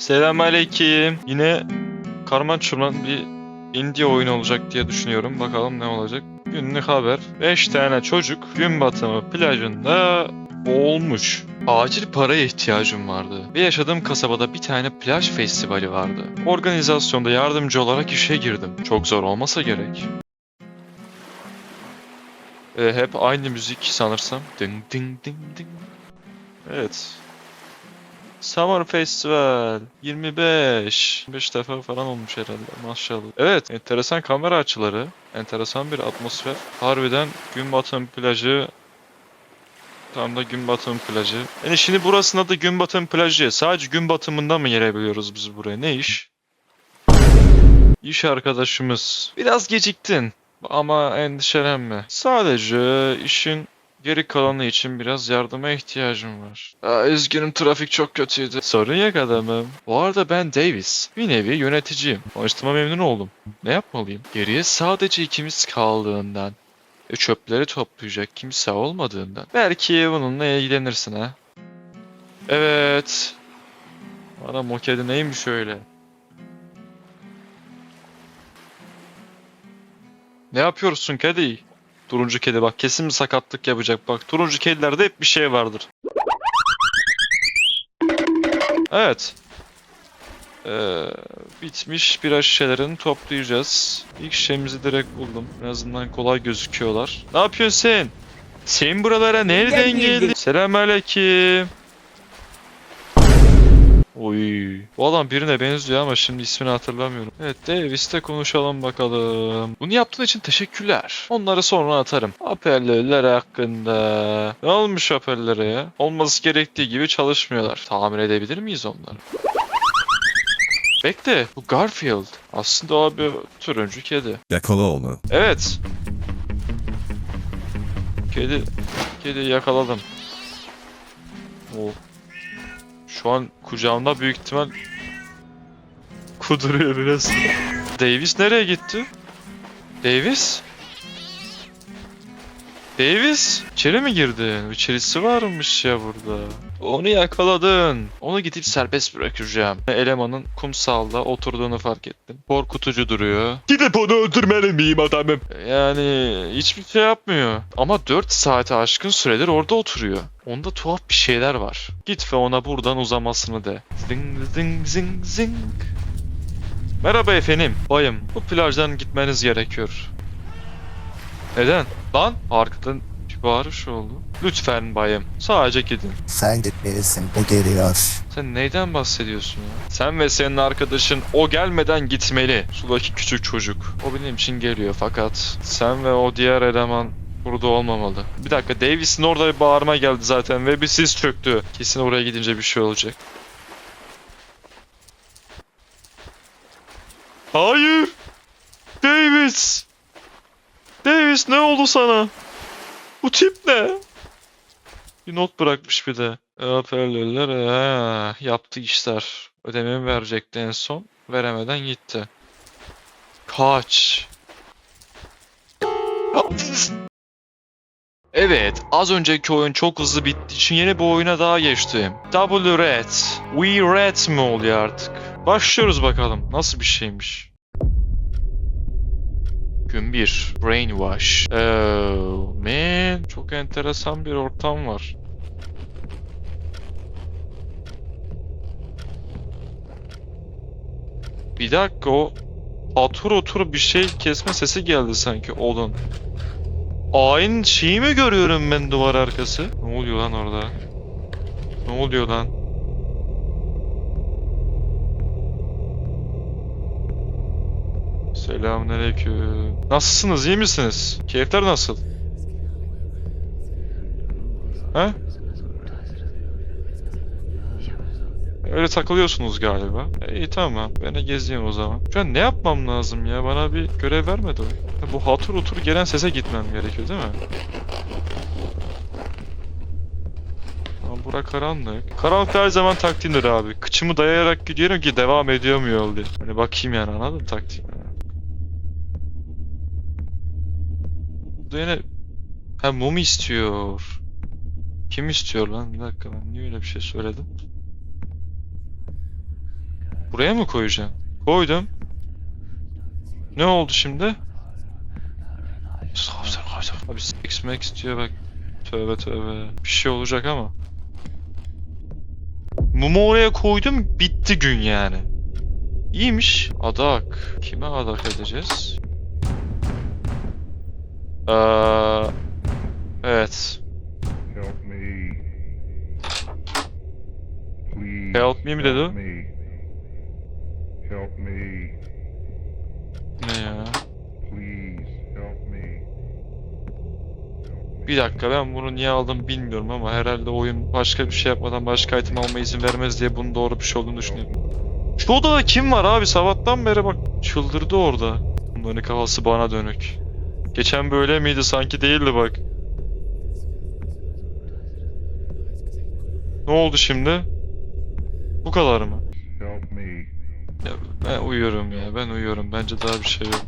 Selamünaleyküm. Yine karman çorman bir indie oyun olacak diye düşünüyorum. Bakalım ne olacak. Günlük haber. 5 tane çocuk gün batımı plajında boğulmuş. Acil paraya ihtiyacım vardı. Ve yaşadığım kasabada bir tane plaj festivali vardı. Organizasyonda yardımcı olarak işe girdim. Çok zor olmasa gerek. E, hep aynı müzik sanırsam. Ding ding ding ding. Evet. Summer Festival 25. 25 defa falan olmuş herhalde maşallah. Evet enteresan kamera açıları. Enteresan bir atmosfer. Harbiden gün batım plajı Tam da gün batım plajı. Yani şimdi burasının adı gün batım plajı. Sadece gün batımında mı gelebiliyoruz biz buraya? Ne iş? İş arkadaşımız. Biraz geciktin. Ama endişelenme. Sadece işin geri kalanı için biraz yardıma ihtiyacım var. Aa, üzgünüm trafik çok kötüydü. Sorun yok adamım. Bu arada ben Davis. Bir nevi yöneticiyim. Tanıştığıma memnun oldum. Ne yapmalıyım? Geriye sadece ikimiz kaldığından ve çöpleri toplayacak kimse olmadığından. Belki bununla ilgilenirsin ha. Evet. Bana mokedi neymiş öyle? Ne yapıyorsun kedi? Turuncu kedi bak kesin bir sakatlık yapacak bak. Turuncu kedilerde hep bir şey vardır. Evet. Ee, bitmiş biraz şişelerini toplayacağız. İlk şeyimizi direkt buldum. En azından kolay gözüküyorlar. Ne yapıyorsun sen? Sen buralara nereden geldin? Selamünaleyküm. Oy. Bu adam birine benziyor ama şimdi ismini hatırlamıyorum. Evet Davis'te konuşalım bakalım. Bunu yaptığın için teşekkürler. Onları sonra atarım. Hoparlörler hakkında. Ne olmuş hoparlöre ya? Olması gerektiği gibi çalışmıyorlar. Tamir edebilir miyiz onları? Bekle. Bu Garfield. Aslında o bir turuncu kedi. Yakala onu. Evet. Kedi, kedi yakaladım. O. Şu an kucağımda büyük ihtimal kuduruyor biraz. Davis nereye gitti? Davis? Davis? İçeri mi girdin? İçerisi varmış ya burada. Onu yakaladın. Onu gidip serbest bırakacağım. Elemanın kumsalda oturduğunu fark ettim. Korkutucu duruyor. Gidip onu öldürmeli miyim adamım? Yani hiçbir şey yapmıyor. Ama 4 saate aşkın süredir orada oturuyor. Onda tuhaf bir şeyler var. Git ve ona buradan uzamasını de. Zing zing zing zing. Merhaba efendim. Bayım. Bu plajdan gitmeniz gerekiyor. Neden? Lan arkadan bir bağırış oldu. Lütfen bayım. Sadece gidin. Sen gitmelisin bu geliyor. Sen neyden bahsediyorsun ya? Sen ve senin arkadaşın o gelmeden gitmeli. Sudaki küçük çocuk. O benim için geliyor fakat sen ve o diğer eleman burada olmamalı. Bir dakika Davis'in orada bir bağırma geldi zaten ve bir sis çöktü. Kesin oraya gidince bir şey olacak. Hayır! Davis! Davis ne oldu sana? Bu tip ne? Bir not bırakmış bir de. Hoparlörler ha, yaptı işler. Ödememi verecekti en son. Veremeden gitti. Kaç. Evet, az önceki oyun çok hızlı bittiği için yeni bir oyuna daha geçtim. W Red. We Red mi oluyor artık? Başlıyoruz bakalım. Nasıl bir şeymiş? 1. Brainwash. Oh, man. Çok enteresan bir ortam var. Bir dakika o otur otur bir şey kesme sesi geldi sanki olun. Aynı şeyi mi görüyorum ben duvar arkası? Ne oluyor lan orada? Ne oluyor lan? Selamünaleyküm. Nasılsınız? iyi misiniz? Keyifler nasıl? He? Öyle takılıyorsunuz galiba. E, iyi tamam. Ben de gezeyim o zaman. Şu an ne yapmam lazım ya? Bana bir görev vermedi o. Bu hatır otur gelen sese gitmem gerekiyor değil mi? Ama bura karanlık. Karanlık her zaman taktiğimdir abi. Kıçımı dayayarak gidiyorum ki devam ediyor mu yol diye. Hani bakayım yani anladın mı yine... Ha mum istiyor. Kim istiyor lan? Bir dakika ben niye öyle bir şey söyledim? Buraya mı koyacağım? Koydum. Ne oldu şimdi? Abi sex max diyor bak. Tövbe tövbe. Bir şey olacak ama. Mumu oraya koydum bitti gün yani. İyiymiş. Adak. Kime adak edeceğiz? Ee, evet. Help me. Please. Help me mi dedi? Help me. Help me. Ne ya? Please help me. Bir dakika ben bunu niye aldım bilmiyorum ama herhalde oyun başka bir şey yapmadan başka item almama izin vermez diye bunun doğru bir şey olduğunu düşünüyorum. Şu odada kim var abi sabahtan beri bak çıldırdı orada. Bunların kafası bana dönük. Geçen böyle miydi sanki değildi bak. Ne oldu şimdi? Bu kadar mı? Ya ben uyuyorum ya ben uyuyorum bence daha bir şey yok.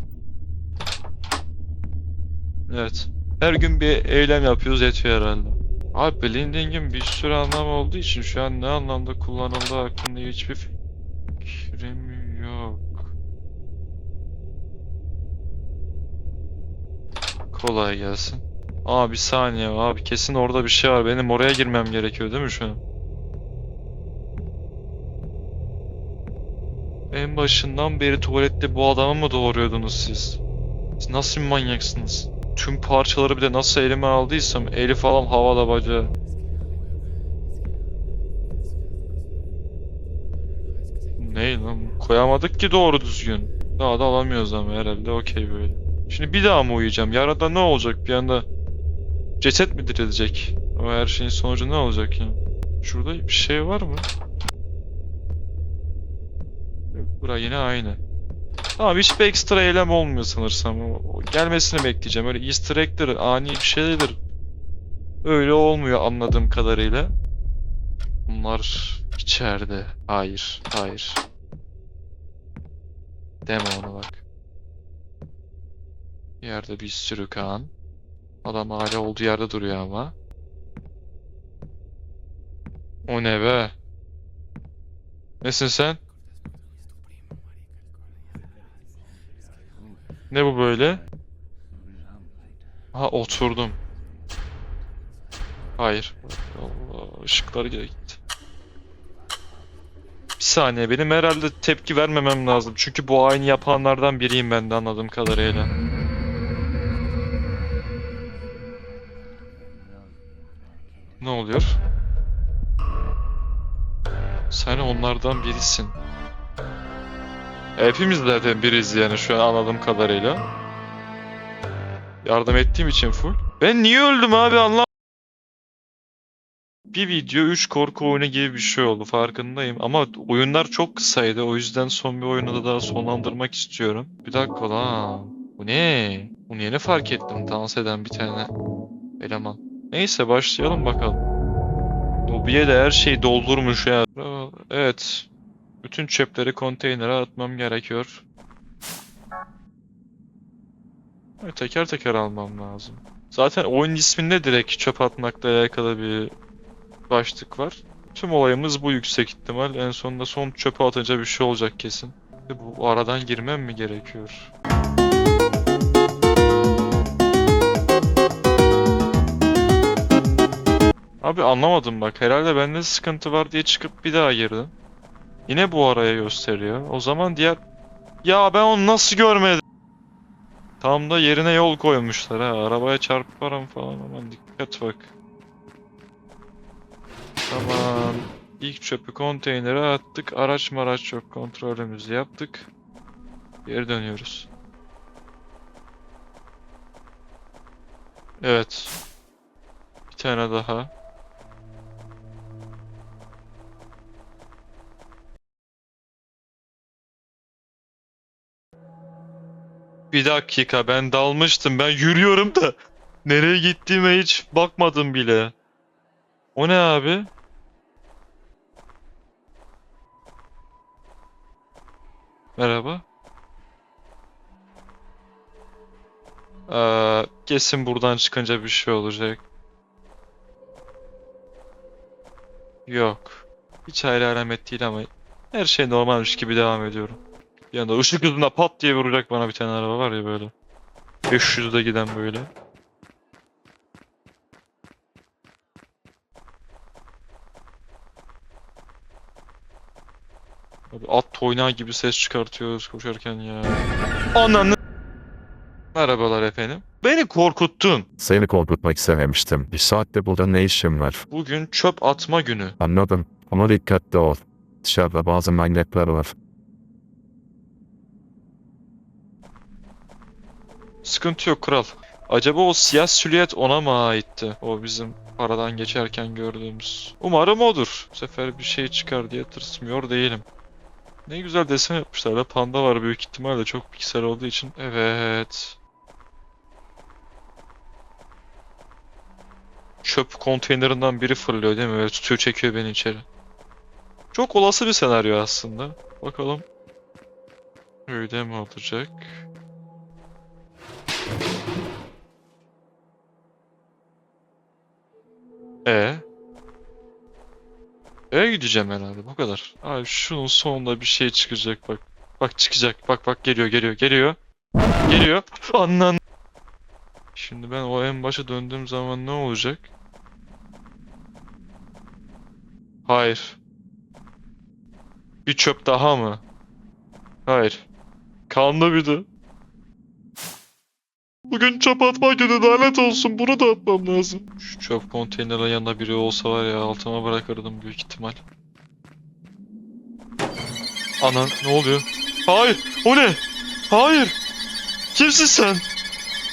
Evet. Her gün bir eylem yapıyoruz yetiyor herhalde. Abi blending'in bir sürü anlamı olduğu için şu an ne anlamda kullanıldığı hakkında hiçbir fikrim yok. Kolay gelsin. Aa bir saniye abi kesin orada bir şey var. Benim oraya girmem gerekiyor değil mi şu an? En başından beri tuvalette bu adamı mı doğuruyordunuz siz? Siz nasıl bir manyaksınız? Tüm parçaları bir de nasıl elime aldıysam eli falan havada bacağı. Ne lan? Koyamadık ki doğru düzgün. Daha da alamıyoruz ama herhalde okey böyle. Şimdi bir daha mı uyuyacağım? Yarada ne olacak bir anda? Ceset mi dirilecek? O her şeyin sonucu ne olacak ya? Şurada bir şey var mı? Bura yine aynı. Tamam hiçbir ekstra eylem olmuyor sanırsam. Gelmesini bekleyeceğim. Öyle easter egg'tir, ani bir şeydir. Öyle olmuyor anladığım kadarıyla. Bunlar içeride. Hayır, hayır. Deme ona bak. Yerde bir sürü kan. Adam hala olduğu yerde duruyor ama. O ne be? Nesin sen? Ne bu böyle? Ha oturdum. Hayır. Allah ışıklar gitti. Bir saniye benim herhalde tepki vermemem lazım. Çünkü bu aynı yapanlardan biriyim ben de anladığım kadarıyla. Ne oluyor? Sen onlardan birisin. Hepimiz zaten biriz yani şu an anladığım kadarıyla. Yardım ettiğim için full. Ben niye öldüm abi anlam. Bir video 3 korku oyunu gibi bir şey oldu farkındayım ama oyunlar çok kısaydı o yüzden son bir oyunu da daha sonlandırmak istiyorum. Bir dakika lan. Bu ne? Bunu yeni fark ettim dans eden bir tane eleman. Neyse başlayalım bakalım. Lobiye de her şeyi doldurmuş ya. Evet. Bütün çöpleri konteynere atmam gerekiyor. Teker teker almam lazım. Zaten oyun isminde direkt çöp atmakla alakalı bir başlık var. Tüm olayımız bu yüksek ihtimal. En sonunda son çöpe atınca bir şey olacak kesin. Bu aradan girmem mi gerekiyor? Abi anlamadım bak. Herhalde bende sıkıntı var diye çıkıp bir daha girdim. Yine bu araya gösteriyor. O zaman diğer... Ya ben onu nasıl görmedim? Tam da yerine yol koymuşlar ha. Arabaya çarparım falan aman dikkat bak. Tamam. İlk çöpü konteynere attık. Araç maraç yok. Kontrolümüzü yaptık. Geri dönüyoruz. Evet. Bir tane daha. Bir dakika ben dalmıştım. Ben yürüyorum da. Nereye gittiğime hiç bakmadım bile. O ne abi? Merhaba. Ee, kesin buradan çıkınca bir şey olacak. Yok. Hiç hayra alamet değil ama Her şey normalmiş gibi devam ediyorum. Bir anda ışık hızında pat diye vuracak bana bir tane araba var ya böyle. 500'de giden böyle. Abi at toynağı gibi ses çıkartıyoruz koşarken ya. Ananı... Merhabalar efendim. Beni korkuttun. Seni korkutmak istememiştim. Bir saatte burada ne işim var? Bugün çöp atma günü. Anladım. Ama dikkatli ol. Dışarıda bazı manyaklar var. Sıkıntı yok kral. Acaba o siyah silüet ona mı aitti? O bizim paradan geçerken gördüğümüz. Umarım odur. Bu sefer bir şey çıkar diye tırsmıyor değilim. Ne güzel desen yapmışlar da panda var büyük ihtimalle çok piksel olduğu için. Evet. Çöp konteynerinden biri fırlıyor değil mi? Böyle tutuyor çekiyor beni içeri. Çok olası bir senaryo aslında. Bakalım. Öyle mi olacak? E E gideceğim herhalde bu kadar. Abi şunun sonunda bir şey çıkacak bak. Bak çıkacak. Bak bak geliyor geliyor geliyor. Geliyor. Anan. Şimdi ben o en başa döndüğüm zaman ne olacak? Hayır. Bir çöp daha mı? Hayır. Kanlı bir de. Bugün çöp atma günü lanet olsun bunu da atmam lazım. Şu çöp konteynerin yanında biri olsa var ya altıma bırakırdım büyük ihtimal. Ana ne oluyor? Hayır o ne? Hayır. Kimsin sen?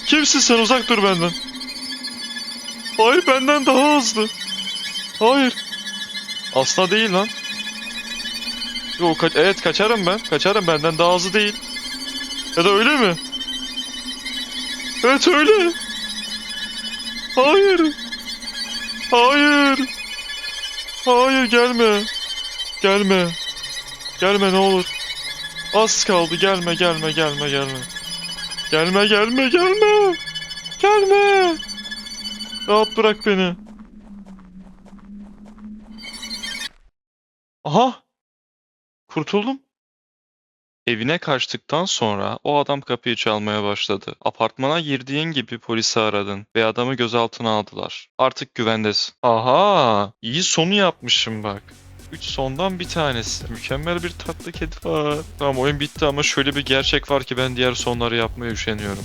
Kimsin sen uzak dur benden. Hayır benden daha hızlı. Hayır. Asla değil lan. Yok kaç evet kaçarım ben. Kaçarım benden daha hızlı değil. Ya da öyle mi? Evet öyle. Hayır. Hayır. Hayır gelme. Gelme. Gelme ne olur. Az kaldı gelme gelme gelme gelme. Gelme gelme gelme. Gelme. Rahat bırak beni. Aha. Kurtuldum. Evine kaçtıktan sonra o adam kapıyı çalmaya başladı. Apartmana girdiğin gibi polisi aradın ve adamı gözaltına aldılar. Artık güvendesin. Aha, iyi sonu yapmışım bak. 3 sondan bir tanesi. Mükemmel bir tatlı kedi var. Tamam oyun bitti ama şöyle bir gerçek var ki ben diğer sonları yapmaya üşeniyorum.